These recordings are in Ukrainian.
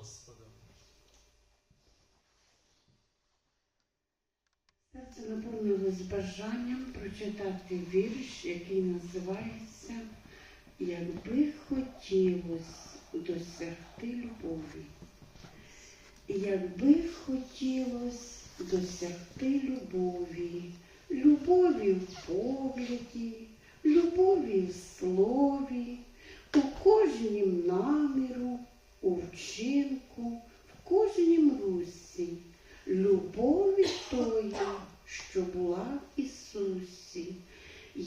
Господа. Серце наповнилось бажанням прочитати вірш, який називається Якби хотілось досягти любові. Якби хотілось досягти любові, любові в погляді, любові в слові, у кожнім наміру, у вчинку, в кожнім русі, любові тої, що була в Ісусі,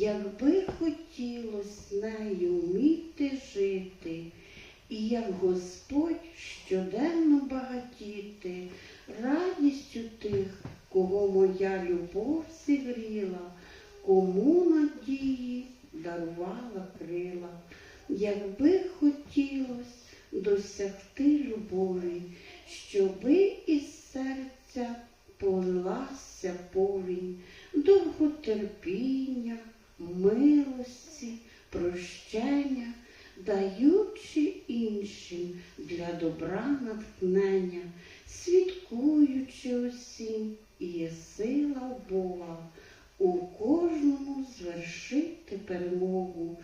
якби хотілось нею вміти жити, і як Господь щоденно багатіти радістю тих, кого моя любов зігріла, кому надії дарувала крила, якби хотілось досягти любові, щоби із серця полилася повінь довготерпіння, милості, прощення, даючи іншим для добра натхнення, свідкуючи усім, є сила Бога, у кожному звершити перемогу,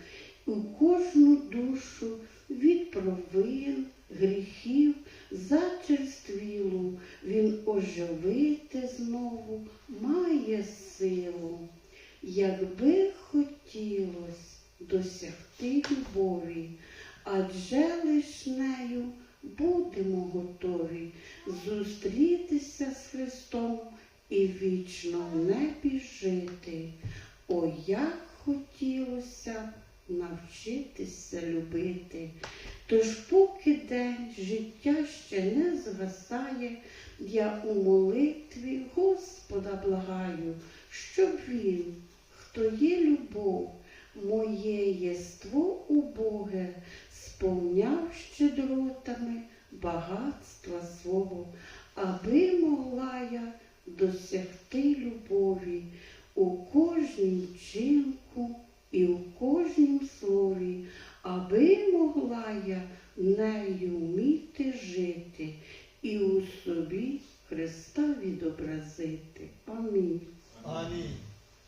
у кожну душу від провин, гріхів, зачерствілу, він оживити знову має силу. Якби хотілось досягти любові, адже лиш нею будемо готові зустрітися з Христом і вічно в небі жити. О, як хотілося навчитися любити. Тож, поки день життя ще не згасає, я у молитві Господа благаю, щоб він, хто є любов, моє єство убоге, сповняв щедротами багатства свого, аби могла я досягти любові у кожнім вчинку і у кожнім слові, аби могла я нею вміти жити і у собі Христа відобразити. Амінь.